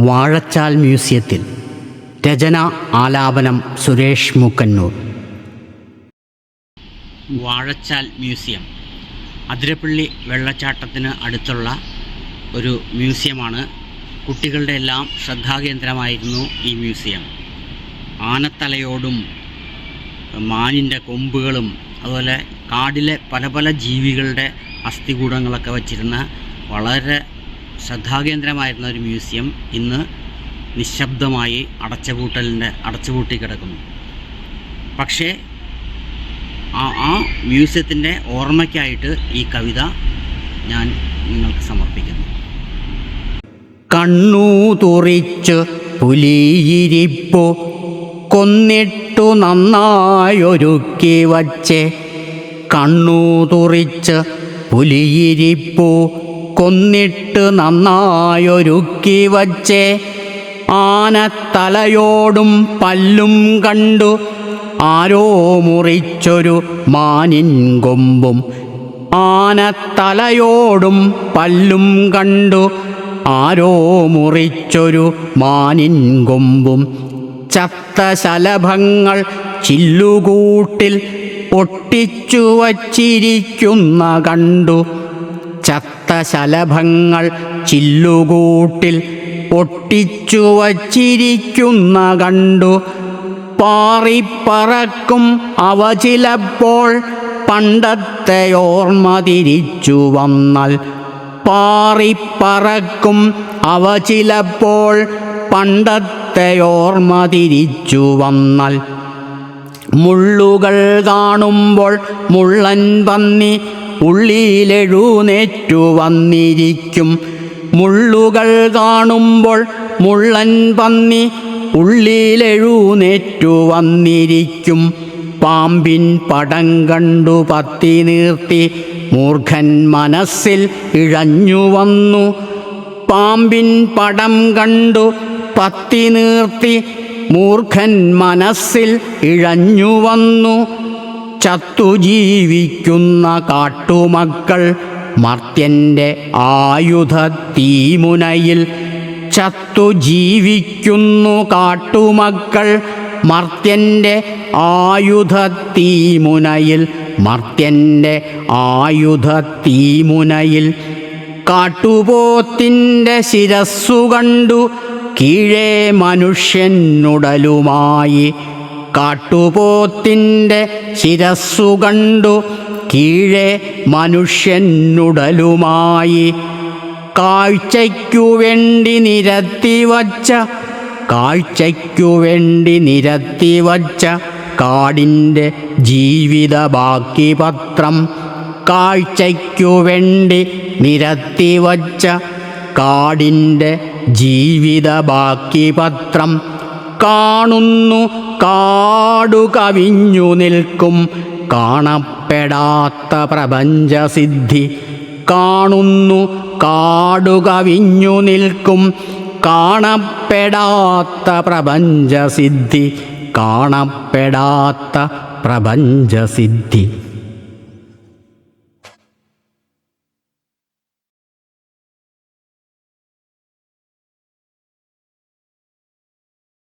വാഴച്ചാൽ മ്യൂസിയത്തിൽ. രചന ആലാപനം സുരേഷ് മൂക്കന്നൂർ. വാഴച്ചാൽ മ്യൂസിയം. അതിരപ്പള്ളി വെള്ളച്ചാട്ടത്തിന് അടുത്തുള്ള ഒരു മ്യൂസിയമാണ്. കുട്ടികളുടെ എല്ലാം ശ്രദ്ധാകേന്ദ്രമായിരുന്നു ഈ മ്യൂസിയം. ആനത്തലയോടും മാനിന്റെ കൊമ്പുകളും അതുപോലെ കാടിലെ പല പല ജീവികളുടെ അസ്ഥികൂടങ്ങളൊക്കെ വച്ചിരുന്ന വളരെ ശ്രദ്ധാകേന്ദ്രമായിരുന്ന ഒരു മ്യൂസിയം ഇന്ന് നിശബ്ദമായി അടച്ചുപൂട്ടലിന്റെ അടച്ചുപൂട്ടി കിടക്കുന്നു. പക്ഷേ ആ ആ മ്യൂസിയത്തിന്റെ ഓർമ്മയ്ക്കായിട്ട് ഈ കവിത ഞാൻ നിങ്ങൾക്ക് സമർപ്പിക്കുന്നു. കണ്ണു തുറിച്ച് പുലിയിരിപ്പു കൊന്നിട്ടു നന്നായൊരുക്കി വച്ച്. കണ്ണു തുറിച്ച് പുലിയിരിപ്പു കൊന്നിട്ട് നന്നായൊരുക്കി വച്ചേ. ആനത്തലയോടും പല്ലും കണ്ടു. ആരോ മുറിച്ചൊരു മാനിൻ കൊമ്പും. ആനത്തലയോടും പല്ലും കണ്ടു. ആരോ മുറിച്ചൊരു മാനിൻ കൊമ്പും. ചത്ത ശലഭങ്ങൾ ചില്ലുകൂട്ടിൽ ഒട്ടിച്ചു വച്ചിരിക്കുന്ന കണ്ടു. ചത്ത ശലഭങ്ങൾ ചില്ലുകൂട്ടിൽ ഒട്ടിച്ചു വച്ചിരിക്കുന്ന കണ്ടു. പാറിപ്പറക്കും അവ ചിലപ്പോൾ പണ്ടത്തെ ഓർമ്മ തിരിച്ചു വന്നാൽ. പാറിപ്പറക്കും അവ ചിലപ്പോൾ പണ്ടത്തെ ഓർമ്മ തിരിച്ചു വന്നാൽ. മുള്ളുകൾ കാണുമ്പോൾ മുള്ളൻ പന്നി ഉള്ളിലെഴുന്നേറ്റു വന്നിരിക്കും. മുള്ളുകൾ കാണുമ്പോൾ മുള്ളൻ പന്നി ഉള്ളിലെഴുന്നേറ്റു വന്നിരിക്കും. പാമ്പിൻ പടം കണ്ടു പത്തി നീർത്തി മൂർഖൻ മനസ്സിൽ ഇഴഞ്ഞു വന്നു. പാമ്പിൻ പടം കണ്ടു പത്തി നീർത്തി മൂർഖൻ മനസ്സിൽ ഇഴഞ്ഞു വന്നു. ചത്തു ജീവിക്കുന്ന കാട്ടുമക്കൾ മർത്യന്റെ ആയുധ തീമുനയിൽ ചത്തു ജീവിക്കുന്നു കാട്ടുമക്കൾ മർത്യന്റെ ആയുധ തീമുനയിൽ മർത്യന്റെ ആയുധ തീമുനയിൽ കാട്ടുപോത്തിന്റെ ശിരസ്സു കണ്ടു. കീഴേ മനുഷ്യനുടലുമായി കാട്ടുപോത്തിന്റെ ശിരസ്സു കണ്ടു. കീഴേ മനുഷ്യനുടലുമായി കാഴ്ചയ്ക്കു വേണ്ടി നിരത്തി വച്ച കാഴ്ചയ്ക്കു വേണ്ടി നിരത്തി വച്ച കാടിന്റെ ജീവിത ബാക്കി പത്രം കാഴ്ചയ്ക്കു വേണ്ടി നിരത്തി വച്ച കാടിന്റെ ജീവിത ബാക്കി പത്രം കാണുന്നു കാടു കവിഞ്ഞു നിൽക്കും. കാണപ്പെടാത്ത പ്രപഞ്ചസിദ്ധി കാണുന്നു കാടു കവിഞ്ഞു നിൽക്കും. കാണപ്പെടാത്ത പ്രപഞ്ചസിദ്ധി കാണപ്പെടാത്ത പ്രപഞ്ചസിദ്ധി.